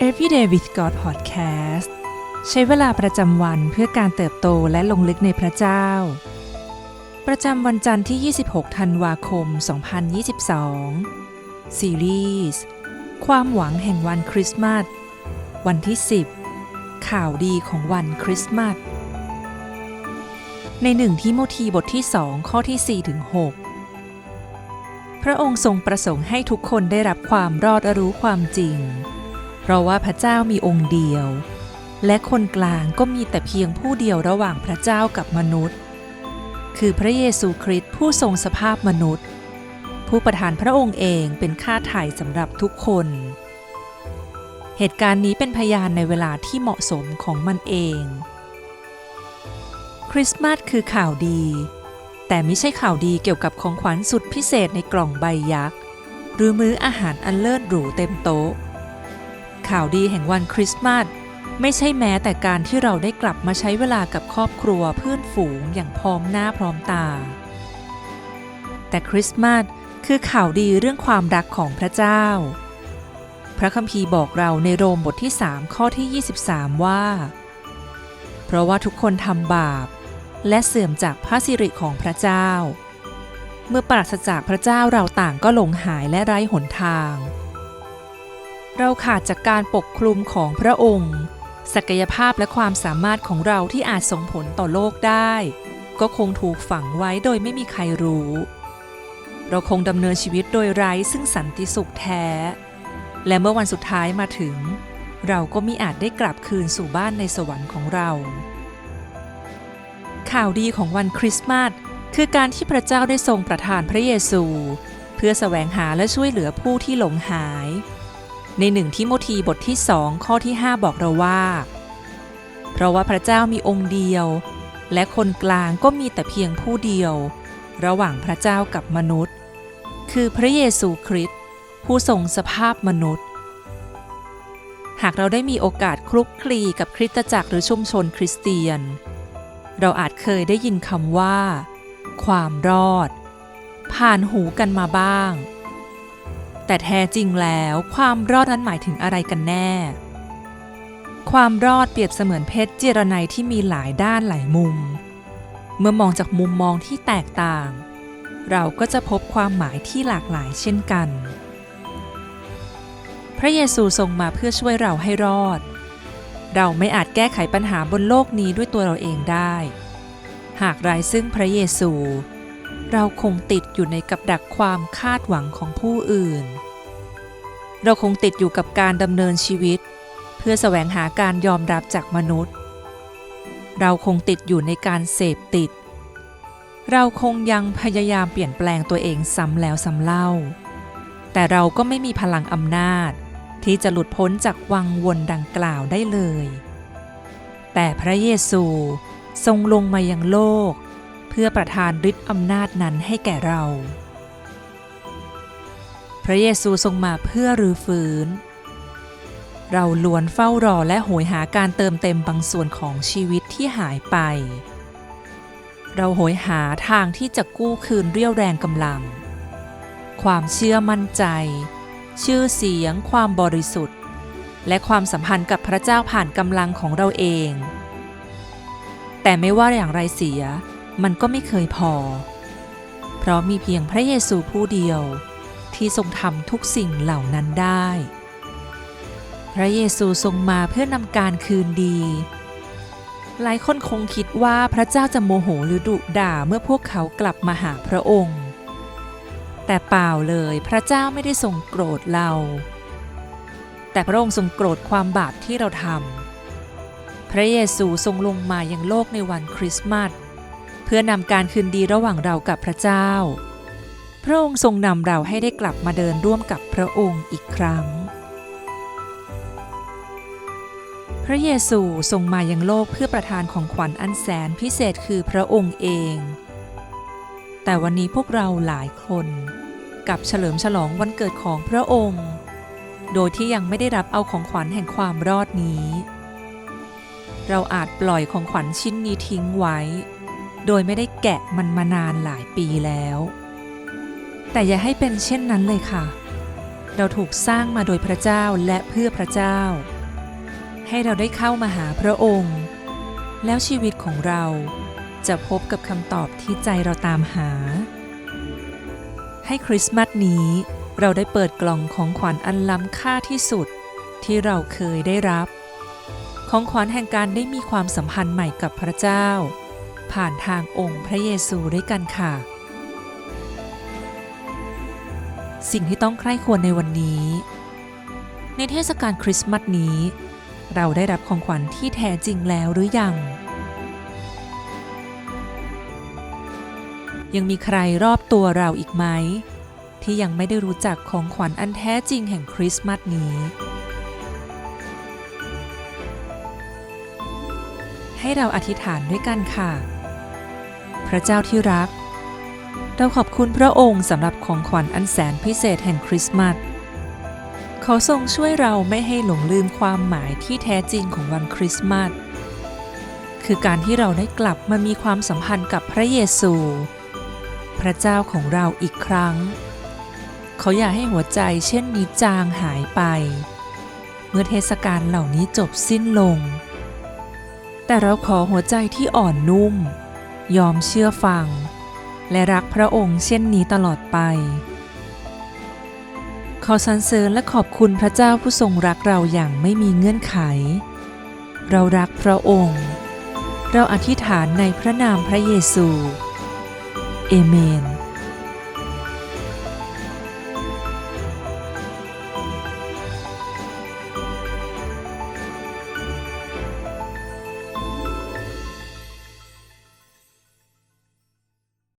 Everyday with God Podcast ใช้เวลาประจำวันเพื่อการเติบโตและลงลึกในพระเจ้า ประจำวันจันทร์ที่ 26 ธันวาคม 2022 ซีรีส์ความหวังแห่งวันคริสต์มาส วันที่ 10 ข่าวดีของวันคริสต์มาส ในหนึ่งที่โมธีบทที่ 2 ข้อที่ 4 ถึง 6 พระองค์ทรงประสงค์ให้ทุกคนได้รับความรอดรู้ความจริง เพราะว่าพระเจ้ามีองค์เดียว และคนกลางก็มีแต่เพียงผู้เดียวระหว่างพระเจ้ากับมนุษย์ คือพระเยซูคริสต์ผู้ทรงสภาพมนุษย์ ผู้ประทานพระองค์เองเป็นค่าไถ่สำหรับทุกคน เหตุการณ์นี้เป็นพยานในเวลาที่เหมาะสมของมันเอง คริสต์มาสคือข่าวดี แต่ไม่ใช่ข่าวดีเกี่ยวกับของขวัญสุดพิเศษในกล่องใบยักษ์หรือมื้ออาหารอันเลิศหรูเต็มโต๊ะ ข่าวดีแห่งวันคริสต์มาสไม่ใช่แม้แต่การที่เราได้กลับมาใช้เวลากับครอบครัวเพื่อนฝูงอย่างพร้อมหน้าพร้อมตา แต่คริสต์มาสคือข่าวดีเรื่องความรักของพระเจ้า พระคัมภีร์บอกเราในโรมบทที่ 3 ข้อที่ 23 ว่า เพราะว่าทุกคนทำบาป และเสื่อมจากพระสิริของพระเจ้า เมื่อปราศจากพระเจ้าเราต่างก็หลงหายและไร้หนทาง เราขาดจากการปกคลุมของพระองค์ ศักยภาพและความสามารถของเราที่อาจส่งผลต่อโลกได้ ก็คงถูกฝังไว้โดยไม่มีใครรู้ เราคงดำเนินชีวิตโดยไร้ซึ่งสันติสุขแท้ และเมื่อวันสุดท้ายมาถึง เราก็มิอาจได้กลับคืนสู่บ้านในสวรรค์ของเรา ข่าวดีของวันคริสต์มาสคือการที่พระเจ้าได้ทรงประทานพระเยซู เพื่อแสวงหาและช่วยเหลือผู้ที่หลงหาย ในหนึ่งทิโมธีบทที่สองข้อที่ 5 บอกเราว่า เพราะว่าพระเจ้ามีองค์เดียว และคนกลางก็มีแต่เพียงผู้เดียว ระหว่างพระเจ้ากับมนุษย์ คือพระเยซูคริสต์ผู้ทรงสภาพมนุษย์ หากเราได้มีโอกาสคลุกคลีกับคริสตจักรหรือชุมชนคริสเตียน เราอาจเคยได้ยินคำว่า ความรอด ผ่านหูกันมาบ้าง แต่แท้จริงแล้วความรอดนั้นหมายถึงอะไรกันแน่ ความรอดเปรียบเสมือนเพชรเจรไนที่มีหลายด้านหลายมุม เมื่อมองจากมุมมองที่แตกต่าง เราก็จะพบความหมายที่หลากหลายเช่นกัน พระเยซูทรงมาเพื่อช่วยเราให้รอด เราไม่อาจแก้ไขปัญหาบนโลกนี้ด้วยตัวเราเองได้ หากไร้ซึ่งพระเยซู เราคงติดอยู่ในกับดักความคาดหวังของผู้อื่น เราคงติดอยู่กับการดำเนินชีวิต เพื่อแสวงหาการยอมรับจากมนุษย์ เราคงติดอยู่ในการเสพติด เราคงยังพยายามเปลี่ยนแปลงตัวเองซ้ำแล้วซ้ำเล่า แต่เราก็ไม่มีพลังอำนาจ ที่จะหลุดพ้นจากวังวนดังกล่าวได้เลย แต่พระเยซูทรงลงมายังโลก พื่อประทานฤทธิ์อำนาจนั้นให้แก่เรา พระเยซูทรงมาเพื่อรื้อฟื้น เราล้วนเฝ้ารอและโหยหาการเติมเต็มบางส่วนของชีวิตที่หายไป เราโหยหาทางที่จะกู้คืนเรี่ยวแรงกำลัง ความเชื่อมั่นใจ ชื่อเสียง ความบริสุทธิ์ และความสัมพันธ์กับพระเจ้าผ่านกำลังของเราเอง แต่ไม่ว่าอย่างไรเสีย มันก็ไม่เคยพอ เพราะมีเพียงพระเยซูผู้เดียวที่ทรงทำทุกสิ่งเหล่านั้นได้ พระเยซูทรงมาเพื่อนำการคืนดี หลายคนคงคิดว่าพระเจ้าจะโมโหหรือดุด่าเมื่อพวกเขากลับมาหาพระองค์ แต่เปล่าเลยพระเจ้าไม่ได้ทรงโกรธเรา แต่พระองค์ทรงโกรธความบาปที่เราทำพระเยซูทรงลงมายังโลกในวันคริสต์มาส เพื่อนำการคืนดีระหว่างเรากับพระเจ้า พระองค์ทรงนำเราให้ได้กลับมาเดินร่วมกับพระองค์อีกครั้ง พระเยซูทรงมายังโลกเพื่อประทานของขวัญอันแสนพิเศษคือพระองค์เอง แต่วันนี้พวกเราหลายคนกับเฉลิมฉลองวันเกิดของพระองค์ โดยที่ยังไม่ได้รับเอาของขวัญแห่งความรอดนี้ เราอาจปล่อยของขวัญชิ้นนี้ทิ้งไว้ โดยไม่ได้แกะมันมานานหลายปีแล้ว แต่อย่าให้เป็นเช่นนั้นเลยค่ะ เราถูกสร้างมาโดยพระเจ้าและเพื่อพระเจ้า ให้เราได้เข้ามาหาพระองค์ แล้วชีวิตของเราจะพบกับคำตอบที่ใจเราตามหา ให้คริสต์มาสนี้เราได้เปิดกล่องของขวัญอันล้ำค่าที่สุดที่เราเคยได้รับ ของขวัญแห่งการได้มีความสัมพันธ์ใหม่กับพระเจ้า ผ่านทางองค์พระเยซูด้วยกันค่ะ สิ่งที่ต้องใคร่ควรในวันนี้ ในเทศกาลคริสต์มาสนี้ เราได้รับของขวัญที่แท้จริงแล้วหรือยัง ยังมีใครรอบตัวเราอีกไหม ที่ยังไม่ได้รู้จักของขวัญอันแท้จริงแห่งคริสต์มาสนี้ ให้เราอธิษฐานด้วยกันค่ะ พระเจ้าที่รัก เราขอบคุณพระองค์สำหรับของขวัญอันแสนพิเศษแห่งคริสต์มาสขอทรงช่วยเราไม่ให้หลงลืมความหมายที่แท้จริงของวันคริสต์มาสคือการที่เราได้กลับมามีความสัมพันธ์กับพระเยซู พระเจ้าของเราอีกครั้ง เขาอยากให้หัวใจเช่นนี้จางหายไป เมื่อเทศกาลเหล่านี้จบสิ้นลง แต่เราขอหัวใจที่อ่อนนุ่ม ยอมเชื่อฟัง และรักพระองค์เช่นนี้ตลอดไป ขอสรรเสริญและขอบคุณพระเจ้าผู้ทรงรักเราอย่างไม่มีเงื่อนไข เรารักพระองค์ เราอธิษฐานในพระนามพระเยซู เอเมน